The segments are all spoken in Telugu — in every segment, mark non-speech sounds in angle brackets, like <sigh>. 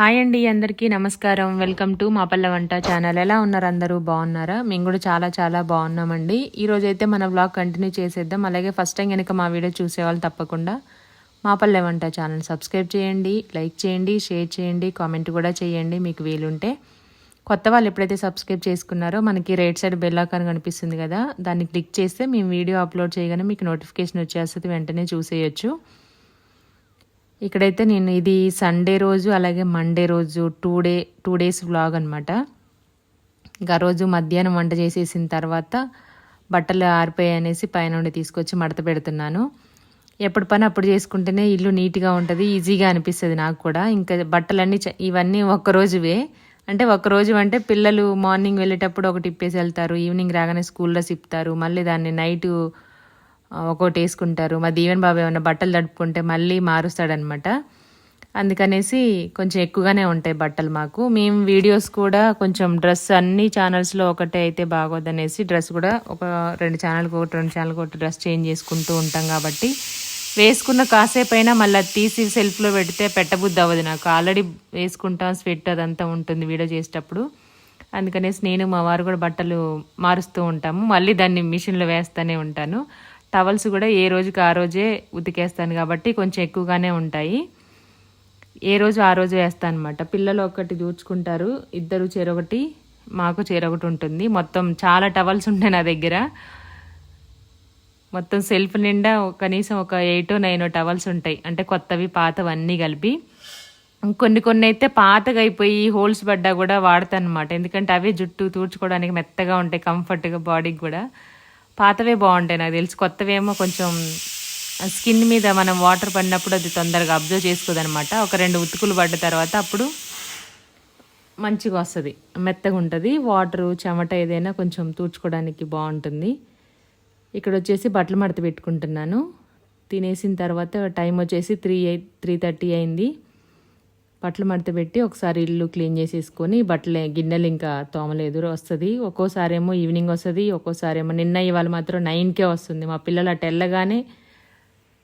హాయ్ అండి అందరికీ నమస్కారం. వెల్కమ్ టు మా పల్ల వంట ఛానల్. ఎలా ఉన్నారు అందరూ? బాగున్నారా? మేము కూడా చాలా చాలా బాగున్నామండి. ఈరోజు అయితే మన వ్లాగ్ కంటిన్యూ చేసేద్దాం. అలాగే ఫస్ట్ టైం కనుక మా వీడియో చూసేవాళ్ళు తప్పకుండా మా పల్లె వంట ఛానల్ సబ్స్క్రైబ్ చేయండి లైక్ చేయండి షేర్ చేయండి కామెంట్ కూడా చేయండి మీకు వీలుంటే. కొత్త వాళ్ళు ఎప్పుడైతే సబ్స్క్రైబ్ చేసుకున్నారో మనకి రైట్ సైడ్ బెల్ ఐకాన్ కనిపిస్తుంది కదా దాన్ని క్లిక్ చేస్తే మేము వీడియో అప్లోడ్ చేయగానే మీకు నోటిఫికేషన్ వచ్చేస్తుంది వెంటనే చూసేయచ్చు. ఇక్కడైతే నేను ఇది సండే రోజు అలాగే మండే రోజు two day two days vlog అనమాట ఇంకా రోజు మధ్యాహ్నం వంట చేసేసిన తర్వాత బట్టలు ఆరిపోయాయి అనేసి పైన తీసుకొచ్చి మడత పెడుతున్నాను. ఎప్పుడు పని అప్పుడు చేసుకుంటేనే ఇల్లు నీట్గా ఉంటుంది ఈజీగా అనిపిస్తుంది నాకు కూడా. ఇంకా బట్టలన్నీ చ- ఇవన్నీ ఒక్క రోజువే. అంటే ఒక రోజు అంటే పిల్లలు మార్నింగ్ వెళ్ళేటప్పుడు ఒకటి ఇప్పేసి వెళ్తారు ఈవినింగ్ రాగానే స్కూల్లో సిప్తారు మళ్ళీ దాన్ని నైటు ఒకటి ఒక్కోటి వేసుకుంటారు. మా దీవెన్ బాబు ఏమైనా బట్టలు తడుపుకుంటే మళ్ళీ మారుస్తాడనమాట అందుకనేసి కొంచెం ఎక్కువగానే ఉంటాయి బట్టలు మాకు. మేము వీడియోస్ కూడా కొంచెం డ్రెస్ అన్ని ఛానల్స్లో ఒకటే అయితే బాగోదనేసి డ్రెస్ కూడా ఒక రెండు ఛానల్కి ఒకటి రెండు ఛానల్కి ఒకటి డ్రెస్ చేంజ్ చేసుకుంటూ ఉంటాం కాబట్టి. వేసుకున్న కాసేపు అయినా మళ్ళీ తీసి సెల్ఫ్లో పెడితే పెట్టబుద్ధి అవ్వదు నాకు. ఆల్రెడీ వేసుకుంటాం స్వెట్ అదంతా ఉంటుంది వీడియో చేసేటప్పుడు. అందుకనేసి నేను మా వారు కూడా బట్టలు మారుస్తూ ఉంటాము. మళ్ళీ దాన్ని మిషన్లో వేస్తూనే ఉంటాను. టవల్స్ కూడా ఏ రోజుకి ఆ రోజే ఉతికేస్తాను కాబట్టి కొంచెం ఎక్కువగానే ఉంటాయి. ఏ రోజు ఆ రోజు వేస్తాను అనమాట పిల్లలు ఒకటి దూచుకుంటారు ఇద్దరు చేరొకటి మాకు చేరొకటి ఉంటుంది. మొత్తం చాలా టవల్స్ ఉంటాయి నా దగ్గర. మొత్తం సెల్ఫ్ నిండా కనీసం ఒక ఎయిట్ నైన్ టవల్స్ ఉంటాయి. అంటే కొత్తవి పాతవి అన్నీ కలిపి. కొన్ని కొన్ని అయితే పాతగా అయిపోయి హోల్స్ పడ్డా కూడా వాడతాను అనమాట ఎందుకంటే అవే జుట్టు తూడ్చుకోవడానికి మెత్తగా ఉంటాయి కంఫర్ట్గా బాడీకి కూడా. పాతవే బాగుంటాయి నాకు తెలిసి. కొత్తవేమో కొంచెం స్కిన్ మీద మనం వాటర్ పడినప్పుడు అది తొందరగా అబ్జర్వ్ చేసుకోదనమాట. ఒక రెండు ఉతుకులు పడ్డ తర్వాత అప్పుడు మంచిగా వస్తుంది. మెత్తగా ఉంటుంది. వాటరు చెమట ఏదైనా కొంచెం తూడ్చుకోవడానికి బాగుంటుంది. ఇక్కడ వచ్చేసి బట్టలు మడత పెట్టుకుంటున్నాను. తినేసిన తర్వాత టైం వచ్చేసి త్రీ ఎయిట్ త్రీ థర్టీ అయింది. బట్టలు మడత పెట్టి ఒకసారి ఇల్లు క్లీన్ చేసేసుకొని బట్టలు గిన్నెలు ఇంకా తోమలేదు వస్తుంది. ఒక్కోసారి ఏమో ఈవినింగ్ వస్తుంది ఒక్కోసారి ఏమో నిన్న ఇవాళ మాత్రం నైన్కే వస్తుంది. మా పిల్లలు అటు వెళ్ళగానే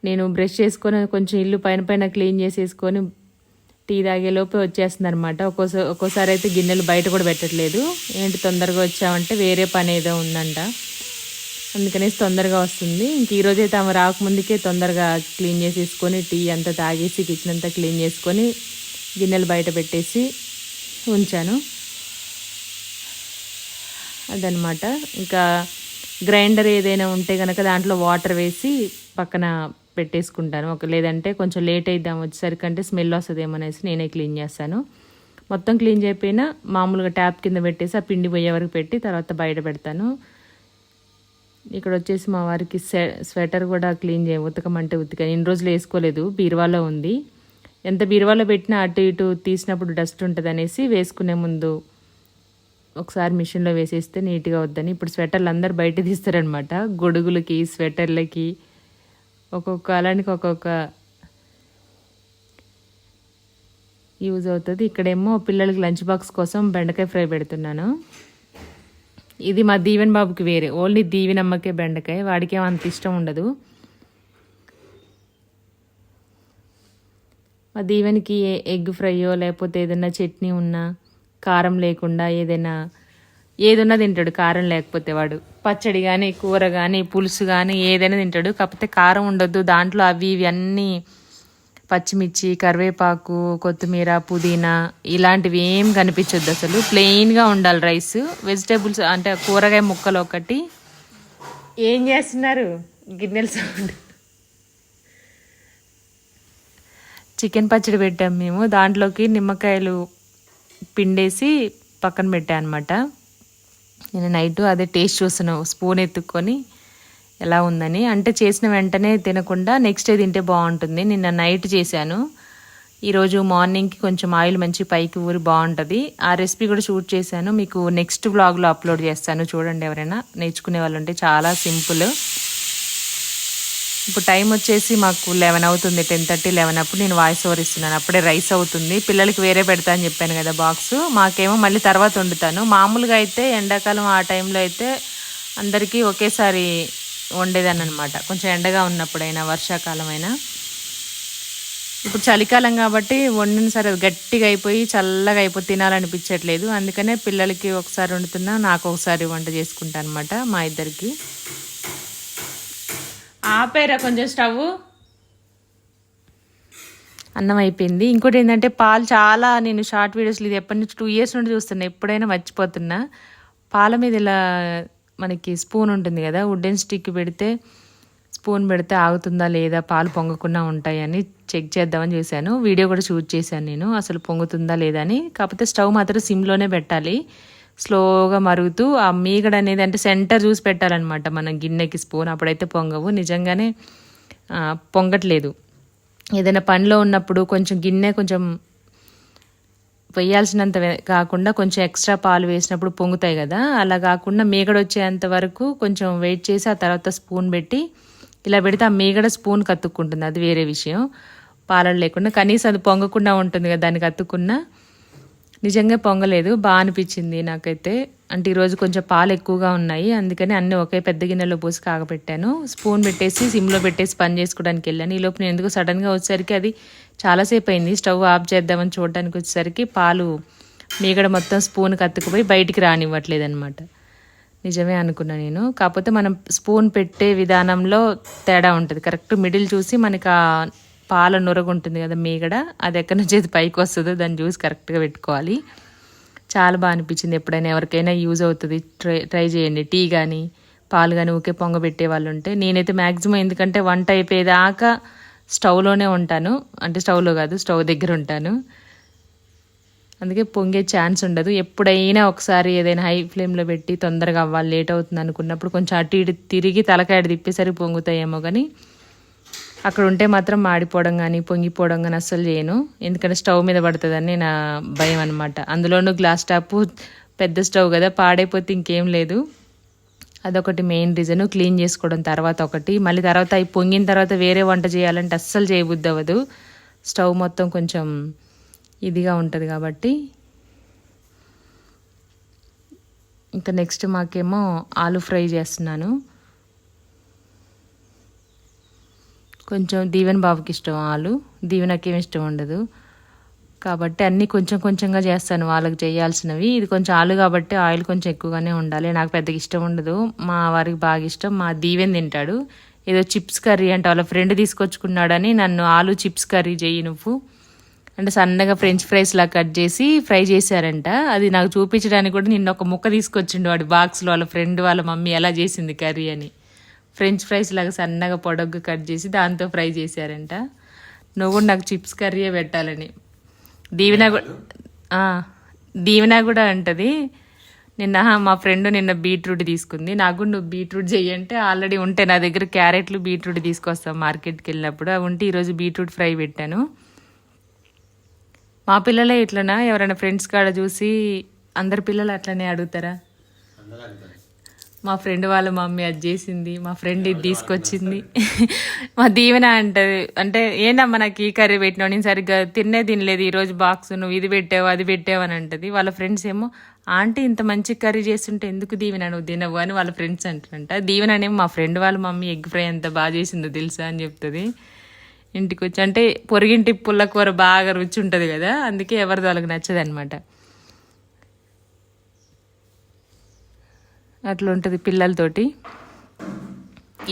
నేను బ్రష్ చేసుకొని కొంచెం ఇల్లు పైన పైన క్లీన్ చేసేసుకొని టీ తాగేలోపే వచ్చేస్తుంది అనమాట ఒక్కోసారి ఒక్కోసారి అయితే గిన్నెలు బయట కూడా పెట్టట్లేదు. ఏంటి తొందరగా వచ్చామంటే వేరే పని ఏదో ఉందంట. అందుకనేసి తొందరగా వస్తుంది. ఇంక ఈరోజు అయితే ఆమె రాకముందుకే తొందరగా క్లీన్ చేసేసుకొని టీ అంతా తాగేసి కిచెన్ అంతా క్లీన్ చేసుకొని గిన్నెలు బయట పెట్టేసి ఉంచాను. అదనమాట ఇంకా గ్రైండర్ ఏదైనా ఉంటే కనుక దాంట్లో వాటర్ వేసి పక్కన పెట్టేసుకుంటాను. ఒక లేదంటే కొంచెం లేట్ అయిద్దాం వచ్చేసరికి అంటే స్మెల్ వస్తుందేమో అనేసి నేనే క్లీన్ చేస్తాను. మొత్తం క్లీన్ చేయకపోయినా మామూలుగా ట్యాప్ కింద పెట్టేసి ఆ పిండి పోయే వరకు పెట్టి తర్వాత బయట పెడతాను. ఇక్కడ వచ్చేసి మా వారికి స్వెటర్ కూడా క్లీన్ చేయ ఉతకమంటే ఉతికాను. ఇన్ని రోజులు వేసుకోలేదు బీరువాలో ఉంది. ఎంత బీరువాలో పెట్టినా అటు ఇటు తీసినప్పుడు డస్ట్ ఉంటుంది అనేసి వేసుకునే ముందు ఒకసారి మిషన్లో వేసేస్తే నీట్గా వద్దని. ఇప్పుడు స్వెటర్లు అందరు బయట తీస్తారనమాట. గొడుగులకి స్వెటర్లకి ఒక్కొక్క అలానికి ఒక్కొక్క యూజ్ అవుతుంది. ఇక్కడేమో పిల్లలకి లంచ్ బాక్స్ కోసం బెండకాయ ఫ్రై పెడుతున్నాను. ఇది మా దీవెన్ బాబుకి వేరే. ఓన్లీ దీవెనమ్మకే బెండకాయ. వాడికేమో అంత ఇష్టం ఉండదు. మా దీవెనికి ఏ- ఎగ్ ఫ్రైయో లేకపోతే ఏదైనా చట్నీ ఉన్నా కారం లేకుండా ఏదైనా ఏదైనా తింటాడు కారం లేకపోతే వాడు. పచ్చడి కానీ కూర కానీ పులుసు కానీ ఏదైనా తింటాడు. కాకపోతే కారం ఉండొద్దు. దాంట్లో అవి ఇవి అన్నీ పచ్చిమిర్చి కరివేపాకు కొత్తిమీర పుదీనా ఇలాంటివి ఏం కనిపించొద్దు అసలు. ప్లెయిన్గా ఉండాలి రైస్. వెజిటేబుల్స్ అంటే కూరగాయ ముక్కలు ఒకటి. ఏం చేస్తున్నారు? గిన్నెల సౌండ్. చికెన్ పచ్చడి పెట్టాం మేము. దాంట్లోకి నిమ్మకాయలు పిండేసి పక్కన పెట్టాను అనమాట నేను నైట్ అదే టేస్ట్ చూస్తున్నాను స్పూన్ ఎత్తుక్కొని ఎలా ఉందని. అంటే చేసిన వెంటనే తినకుండా నెక్స్ట్ డే తింటే బాగుంటుంది. నిన్న నైట్ చేశాను. ఈరోజు మార్నింగ్కి కొంచెం ఆయిల్ మంచి పైకి ఊరి బాగుంటుంది. ఆ రెసిపీ కూడా షూట్ చేశాను. మీకు నెక్స్ట్ వ్లాగ్లో అప్లోడ్ చేస్తాను. చూడండి ఎవరైనా నేర్చుకునే వాళ్ళు ఉంటే చాలా సింపుల్. ఇప్పుడు టైం వచ్చేసి మాకు లెవెన్ అవుతుంది టెన్ థర్టీ లెవెన్ అప్పుడు నేను వాయిస్ ఓవర్ ఇస్తున్నాను. అప్పుడే రైస్ అవుతుంది. పిల్లలకి వేరే పెడతా అని చెప్పాను కదా బాక్స్ మాకేమో మళ్ళీ తర్వాత వండుతాను. మామూలుగా అయితే ఎండాకాలం ఆ టైంలో అయితే అందరికీ ఒకేసారి వండేదాన్ని అనమాట కొంచెం ఎండగా ఉన్నప్పుడైనా వర్షాకాలం అయినా ఇప్పుడు చలికాలం కాబట్టి వండిన సరే అది గట్టిగా అయిపోయి చల్లగా అయిపోయి తినాలనిపించట్లేదు. అందుకనే పిల్లలకి ఒకసారి వండుతున్నా నాకు ఒకసారి వంట చేసుకుంటాను అనమాట మా ఇద్దరికి. ఆపేరా కొంచెం స్టవ్? అన్నం అయిపోయింది. ఇంకోటి ఏంటంటే పాలు చాలా నేను షార్ట్ వీడియోస్లు ఇది ఎప్పటి నుంచి టూ ఇయర్స్ నుండి చూస్తున్నా. ఎప్పుడైనా మర్చిపోతున్నా. పాల మీద ఇలా మనకి స్పూన్ ఉంటుంది కదా వుడెన్ స్టిక్ పెడితే స్పూన్ పెడితే ఆగుతుందా లేదా పాలు పొంగకుండా ఉంటాయని చెక్ చేద్దామని చూశాను. వీడియో కూడా షూట్ చేశాను నేను. అసలు పొంగుతుందా లేదా అని. కాకపోతే స్టవ్ మాత్రం సిమ్లోనే పెట్టాలి. స్లోగా మరుగుతూ ఆ మీగడ అనేది అంటే సెంటర్ చూసి పెట్టాలన్నమాట. మనం గిన్నెకి స్పూన్ అప్పుడైతే పొంగవు. నిజంగానే పొంగట్లేదు. ఏదైనా పనిలో ఉన్నప్పుడు కొంచెం గిన్నె కొంచెం వేయాల్సినంత కాకుండా కొంచెం ఎక్స్ట్రా పాలు వేసినప్పుడు పొంగుతాయి కదా. అలా కాకుండా మీగడ వచ్చేంత వరకు కొంచెం వెయిట్ చేసి ఆ తర్వాత స్పూన్ పెట్టి ఇలా పెడితే ఆ మీగడ స్పూన్ కత్తుక్కుంటుంది. అది వేరే విషయం. పాలలు లేకుండా. కనీసం అది పొంగకుండా ఉంటుంది కదా దానికి అతుక్కున్నా నిజంగా పొంగలేదు. బాగా అనిపించింది నాకైతే. అంటే ఈరోజు కొంచెం పాలు ఎక్కువగా ఉన్నాయి. అందుకని అన్నీ ఒకే పెద్ద గిన్నెలో పోసి కాగపెట్టాను. స్పూన్ పెట్టేసి సిమ్లో పెట్టేసి పని చేసుకోవడానికి వెళ్ళాను. ఈ లోపు నేను ఎందుకు సడన్గా వచ్చేసరికి అది చాలాసేపు అయింది. స్టవ్ ఆఫ్ చేద్దామని చూడడానికి వచ్చేసరికి పాలు మీగడ మొత్తం స్పూన్ కత్తుకుపోయి బయటికి రానివ్వట్లేదు అనమాట నిజమే అనుకున్నా నేను. కాకపోతే మనం స్పూన్ పెట్టే విధానంలో తేడా ఉంటుంది. కరెక్ట్ మిడిల్ చూసి మనకి పాల నురగ ఉంటుంది కదా మీగడ అది ఎక్కడి నుంచి అది పైకి వస్తుందో దాన్ని చూసి కరెక్ట్గా పెట్టుకోవాలి. చాలా బాగా అనిపించింది ఎప్పుడైనా ఎవరికైనా యూజ్ అవుతుంది. ట్రై ట్రై చేయండి. టీ కానీ పాలు కానీ ఊకే పొంగబెట్టే వాళ్ళు ఉంటే నేనైతే మ్యాక్సిమం ఎందుకంటే వంట అయిపోయేదాకా స్టవ్లోనే ఉంటాను. అంటే స్టవ్లో కాదు స్టవ్ దగ్గర ఉంటాను. అందుకే పొంగే ఛాన్స్ ఉండదు. ఎప్పుడైనా ఒకసారి ఏదైనా హై ఫ్లేమ్లో పెట్టి తొందరగా అవ్వాలి లేట్ అవుతుంది అనుకున్నప్పుడు కొంచెం అటు ఇటు తిరిగి తలకాయ తిప్పేసరికి పొంగుతాయేమో కానీ అక్కడ ఉంటే మాత్రం మాడిపోవడం కానీ పొంగిపోవడం కానీ అస్సలు చేయను. ఎందుకంటే స్టవ్ మీద పడుతుందని నా భయం అనమాట అందులోనూ గ్లాస్ టాప్ పెద్ద స్టవ్ కదా పాడైపోతే ఇంకేం లేదు. అదొకటి మెయిన్ రీజన్. క్లీన్ చేసుకోవడం తర్వాత ఒకటి. మళ్ళీ తర్వాత అవి పొంగిన తర్వాత వేరే వంట చేయాలంటే అస్సలు చేయబుద్ధి అవ్వదు. స్టవ్ మొత్తం కొంచెం ఇదిగా ఉంటుంది కాబట్టి. ఇంకా నెక్స్ట్ మాకేమో ఆలు ఫ్రై చేస్తున్నాను. కొంచెం దీవెన్ బాబుకి ఇష్టం ఆలు. ఏమి ఇష్టం ఉండదు. కాబట్టి అన్నీ కొంచెం కొంచెంగా చేస్తాను వాళ్ళకి చేయాల్సినవి. ఇది కొంచెం ఆలు కాబట్టి ఆయిల్ కొంచెం ఎక్కువగానే ఉండాలి. నాకు పెద్దగా ఇష్టం ఉండదు. మా వారికి బాగా ఇష్టం. మా దీవెన్ తింటాడు. ఏదో చిప్స్ కర్రీ అంటే వాళ్ళ ఫ్రెండ్ తీసుకొచ్చుకున్నాడని నన్ను ఆలు చిప్స్ కర్రీ చేయి నువ్వు. అంటే సన్నగా ఫ్రెంచ్ ఫ్రైస్ లా కట్ చేసి ఫ్రై చేశారంట. అది నాకు చూపించడానికి కూడా నిన్న ఒక ముక్క తీసుకొచ్చిండు వాడు బాక్స్లో వాళ్ళ ఫ్రెండ్ వాళ్ళ మమ్మీ ఎలా చేసింది కర్రీ అని. ఫ్రెంచ్ ఫ్రైస్ లాగా సన్నగా పొడగ్గు కట్ చేసి దాంతో ఫ్రై చేశారంట. నువ్వు నాకు చిప్స్ కర్రీయే పెట్టాలని. దీవెన కూడా దీవెన కూడా అంటది నిన్న మా ఫ్రెండ్ నిన్న బీట్రూట్ తీసుకుంది. నాకు కూడా నువ్వు బీట్రూట్ చెయ్యంటే ఆల్రెడీ ఉంటే నా దగ్గర క్యారెట్లు బీట్రూట్ తీసుకొస్తాం మార్కెట్కి వెళ్ళినప్పుడు. అవి ఉంటే ఈరోజు బీట్రూట్ ఫ్రై పెట్టాను. మా పిల్లలే ఇట్లనా? ఎవరైనా ఫ్రెండ్స్ కాడ చూసి అందరి పిల్లలు అట్లనే అడుగుతారా. మా ఫ్రెండ్ వాళ్ళ మమ్మీ అది చేసింది మా ఫ్రెండ్ ఇది తీసుకొచ్చింది. <laughs> మా దీవెన అంటది అంటే ఏందమ్మా నాకు ఈ కర్రీ పెట్టినావు నేను సరిగ్గా తిన్నే తినలేదు ఈరోజు బాక్స్ నువ్వు ఇది పెట్టావు అది పెట్టావు అని అంటది. వాళ్ళ ఫ్రెండ్స్ ఏమో ఆంటీ ఇంత మంచి కర్రీ చేస్తుంటే ఎందుకు దీవెన నువ్వు తినవు? అని వాళ్ళ ఫ్రెండ్స్ అంటారంట దీవెన అనేమో మా ఫ్రెండ్ వాళ్ళ మమ్మీ ఎగ్ ఫ్రై ఎంత బాగా చేసిందో తెలుసా అని చెప్తుంది. ఇంటికి వచ్చి అంటే పొరిగింటి పుల్లకూర బాగా రుచి ఉంటుంది కదా అందుకే ఎవరిది వాళ్ళకి నచ్చదనమాట. అట్లా ఉంటుంది పిల్లలతోటి.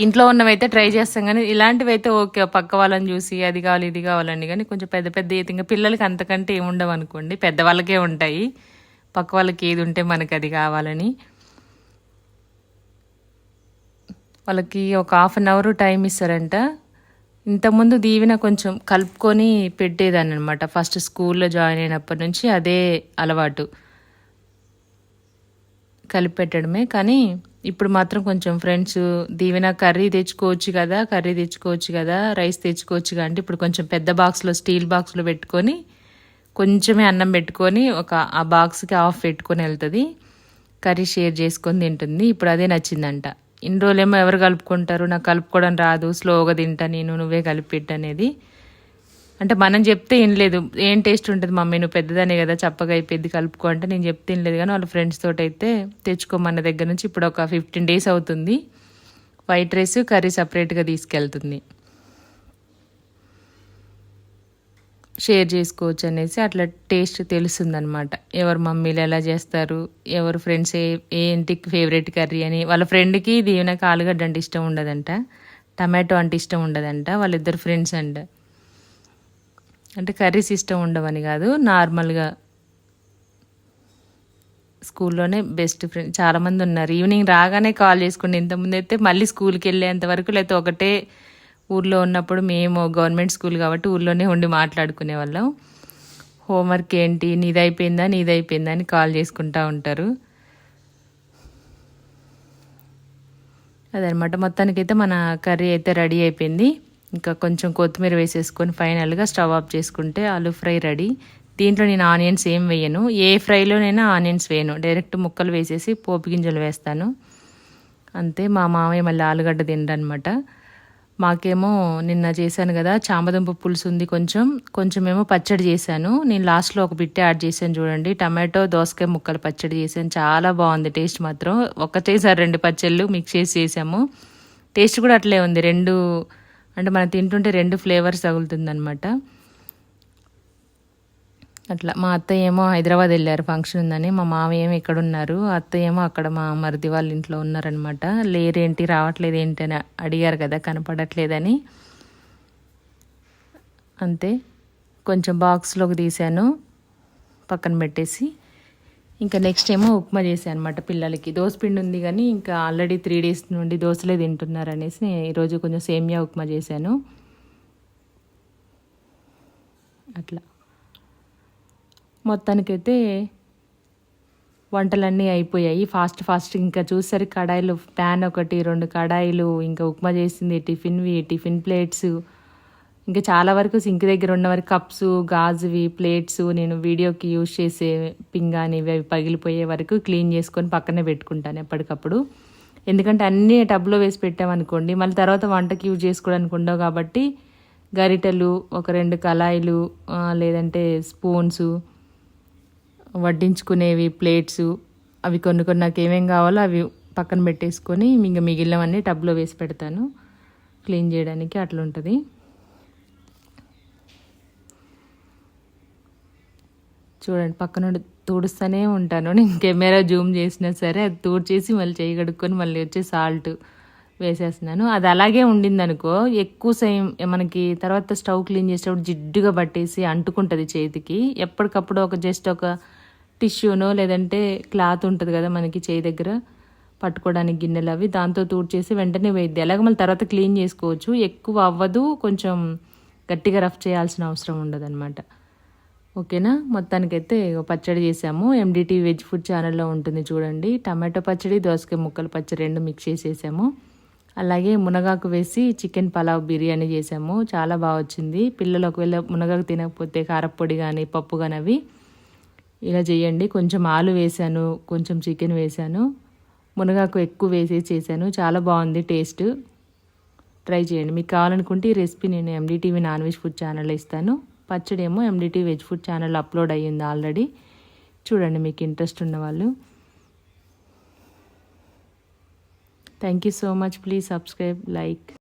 ఇంట్లో ఉన్నవైతే ట్రై చేస్తాం కానీ ఇలాంటివి అయితే ఓకే పక్క వాళ్ళని చూసి అది కావాలి ఇది కావాలండి. కానీ కొంచెం పెద్ద పెద్ద అయితే ఇంకా పిల్లలకి అంతకంటే ఏముండవు అనుకోండి. పెద్దవాళ్ళకే ఉంటాయి. పక్క వాళ్ళకి ఏది ఉంటే మనకి అది కావాలని. వాళ్ళకి ఒక హాఫ్ అన్ అవర్ టైం ఇస్తారంట. ఇంతకుముందు దీవెన కొంచెం కలుపుకొని పెట్టేదాన్ని అనమాట ఫస్ట్ స్కూల్లో జాయిన్ అయినప్పటి నుంచి అదే అలవాటు. కలిపి పెట్టడమే కానీ ఇప్పుడు మాత్రం కొంచెం ఫ్రెండ్స్ దీవెన కర్రీ తెచ్చుకోవచ్చు కదా కర్రీ తెచ్చుకోవచ్చు కదా రైస్ తెచ్చుకోవచ్చు కదా అంటే ఇప్పుడు కొంచెం పెద్ద బాక్స్లో స్టీల్ బాక్స్లో పెట్టుకొని కొంచెమే అన్నం పెట్టుకొని ఒక ఆ బాక్స్కి ఆఫ్ పెట్టుకొని వెళ్తుంది. కర్రీ షేర్ చేసుకొని తింటుంది. ఇప్పుడు అదే నచ్చిందంట. ఇన్ని రోజులేమో ఎవరు కలుపుకుంటారు? నాకు కలుపుకోవడం రాదు. స్లోగా తింటా నేను నువ్వే కలిపి అనేది. అంటే మనం చెప్తే ఏం లేదు ఏం టేస్ట్ ఉంటుంది మమ్మీ? నువ్వు పెద్దదానే కదా చప్పగా అయిపోయింది కలుపుకో అంటే నేను చెప్తే ఏం లేదు కానీ వాళ్ళ ఫ్రెండ్స్ తోటి అయితే తెచ్చుకోమన్న దగ్గర నుంచి ఇప్పుడు ఒక ఫిఫ్టీన్ డేస్ అవుతుంది. వైట్ రైస్ కర్రీ సపరేట్గా తీసుకెళ్తుంది. షేర్ చేసుకోవచ్చు అనేసి అట్లా టేస్ట్ తెలుస్తుంది అనమాట ఎవరు మమ్మీలు ఎలా చేస్తారు? ఎవరు ఫ్రెండ్స్ ఏ ఏంటి ఫేవరెట్ కర్రీ అని? వాళ్ళ ఫ్రెండ్కి దీవెనకు ఆలుగడ్డ అంటే ఇష్టం ఉండదంట. టమాటో అంటే ఇష్టం ఉండదంట. వాళ్ళిద్దరు ఫ్రెండ్స్ అంట. అంటే కర్రీస్ ఇష్టం ఉండవని కాదు. నార్మల్గా స్కూల్లోనే బెస్ట్ ఫ్రెండ్ చాలామంది ఉన్నారు. ఈవినింగ్ రాగానే కాల్ చేసుకుంటే ఇంతకుముందు అయితే మళ్ళీ స్కూల్కి వెళ్ళేంత వరకు లేకపోతే ఒకటే ఊర్లో ఉన్నప్పుడు మేము గవర్నమెంట్ స్కూల్ కాబట్టి ఊర్లోనే ఉండి మాట్లాడుకునే వాళ్ళం. హోంవర్క్ ఏంటి? నీదైపోయిందా నీదైపోయిందా అని కాల్ చేసుకుంటూ ఉంటారు. అదనమాట మొత్తానికైతే మన కర్రీ అయితే రెడీ అయిపోయింది. ఇంకా కొంచెం కొత్తిమీర వేసేసుకొని ఫైనల్గా స్టవ్ ఆఫ్ చేసుకుంటే ఆలు ఫ్రై రెడీ. దీంట్లో నేను ఆనియన్స్ ఏం వేయను. ఏ ఫ్రైలోనైనా ఆనియన్స్ వేయను. డైరెక్ట్ ముక్కలు వేసేసి పోపు గింజలు వేస్తాను. అంతే మా మామయ్య మళ్ళీ ఆలుగడ్డ తినడనమాట మాకేమో నిన్న చేశాను కదా చామదుంప పులుసు ఉంది కొంచెం. కొంచెం ఏమో పచ్చడి చేశాను. నేను లాస్ట్లో ఒక బిట్టే యాడ్ చేశాను చూడండి. టమాటో దోసకాయ ముక్కలు పచ్చడి చేశాను. చాలా బాగుంది టేస్ట్ మాత్రం. ఒకటేసారి రెండు పచ్చళ్ళు మిక్స్ చేసి చేసాము టేస్ట్ కూడా అట్లే ఉంది. రెండు అంటే మనం తింటుంటే రెండు ఫ్లేవర్స్ తగులుతుందనమాట అట్లా మా అత్తయ్య ఏమో హైదరాబాద్ వెళ్ళారు ఫంక్షన్ ఉందని. మా మామయ్య ఏమో ఇక్కడ ఉన్నారు అత్తయ్య ఏమో అక్కడ మా మరిది వాళ్ళ ఇంట్లో ఉన్నారనమాట లేరేంటి రావట్లేదు ఏంటి అని అడిగారు కదా కనపడట్లేదని. అంతే. కొంచెం బాక్స్లోకి తీశాను పక్కన పెట్టేసి. ఇంకా నెక్స్ట్ ఏమో ఉప్మా చేశాను అనమాట పిల్లలకి. పిండి ఉంది కానీ ఇంకా ఆల్రెడీ త్రీ డేస్ నుండి దోశలే తింటున్నారు అనేసి ఈరోజు కొంచెం సేమియా ఉప్మా చేశాను. అట్లా. మొత్తానికైతే వంటలన్నీ అయిపోయాయి. ఫాస్ట్ ఫాస్ట్ ఇంకా చూసారు కడాయిలు ప్యాన్ ఒకటి రెండు కడాయిలు ఇంకా ఉప్మా చేసింది టిఫిన్వి టిఫిన్ ప్లేట్స్ ఇంకా చాలా వరకు సింక్ దగ్గర ఉన్న వరకు కప్స్ గాజువి ప్లేట్స్ నేను వీడియోకి యూజ్ చేసే పింగాని అవి పగిలిపోయే వరకు క్లీన్ చేసుకొని పక్కనే పెట్టుకుంటాను ఎప్పటికప్పుడు. ఎందుకంటే అన్నీ టబ్లో వేసి పెట్టామనుకోండి మళ్ళీ తర్వాత వంటకి యూజ్ చేసుకోవడానికి ఉండవు కాబట్టి గరిటెలు ఒక రెండు కళాయిలు లేదంటే స్పూన్స్ వడ్డించుకునేవి ప్లేట్స్ అవి కొన్ని కొన్ని నాకు ఏమేమి కావాలో అవి పక్కన పెట్టేసుకొని ఇంకా మిగిలినవన్నీ టబ్లో వేసి పెడతాను. క్లీన్ చేయడానికి అట్లుంటుంది. చూడండి చూడండి నుండి తుడుస్తూనే ఉంటాను. నేను కెమెరా జూమ్ చేసినా సరే అది తుడిచేసి మళ్ళీ చేయి కడుక్కొని మళ్ళీ వచ్చి సాల్ట్ వేసేస్తున్నాను. అది అలాగే ఉండింది అనుకో ఎక్కువ సేమ్ మనకి తర్వాత స్టవ్ క్లీన్ చేసేటప్పుడు జిడ్డుగా పట్టేసి అంటుకుంటుంది చేతికి. ఎప్పటికప్పుడు ఒక జస్ట్ ఒక టిష్యూనో లేదంటే క్లాత్ ఉంటుంది కదా మనకి చేయి దగ్గర పట్టుకోవడానికి గిన్నెలు అవి దాంతో తూడ్చేసి వెంటనే వేద్ది అలాగే మళ్ళీ తర్వాత క్లీన్ చేసుకోవచ్చు. ఎక్కువ అవ్వదు కొంచెం గట్టిగా రఫ్ చేయాల్సిన అవసరం ఉండదు ఓకేనా? మొత్తానికైతే పచ్చడి చేసాము. ఎండిటీ వెజ్ ఫుడ్ ఛానల్లో ఉంటుంది చూడండి. టమాటో పచ్చడి దోసకాయ ముక్కల పచ్చడి రెండు మిక్స్ చేసేసాము. అలాగే మునగాకు వేసి చికెన్ పలావ్ బిర్యానీ చేసాము. చాలా బాగా వచ్చింది. పిల్లలు ఒకవేళ మునగాకు తినకపోతే కారపొడి కానీ పప్పు కానీ అవి ఇలా చేయండి. కొంచెం ఆలు వేసాను కొంచెం చికెన్ వేసాను. మునగాకు ఎక్కువ వేసి చేశాను చాలా బాగుంది టేస్ట్. ట్రై చేయండి. మీకు కావాలనుకుంటే ఈ రెసిపీ నేను ఎండిటీవీ నాన్ వెజ్ ఫుడ్ ఛానల్లో ఇస్తాను. పచ్చడి ఏమో ఎండిటీ వెజ్ ఫుడ్ ఛానల్ అప్లోడ్ అయ్యింది ఆల్రెడీ చూడండి మీకు ఇంట్రెస్ట్ ఉన్న వాళ్ళు. Thank you so much please subscribe like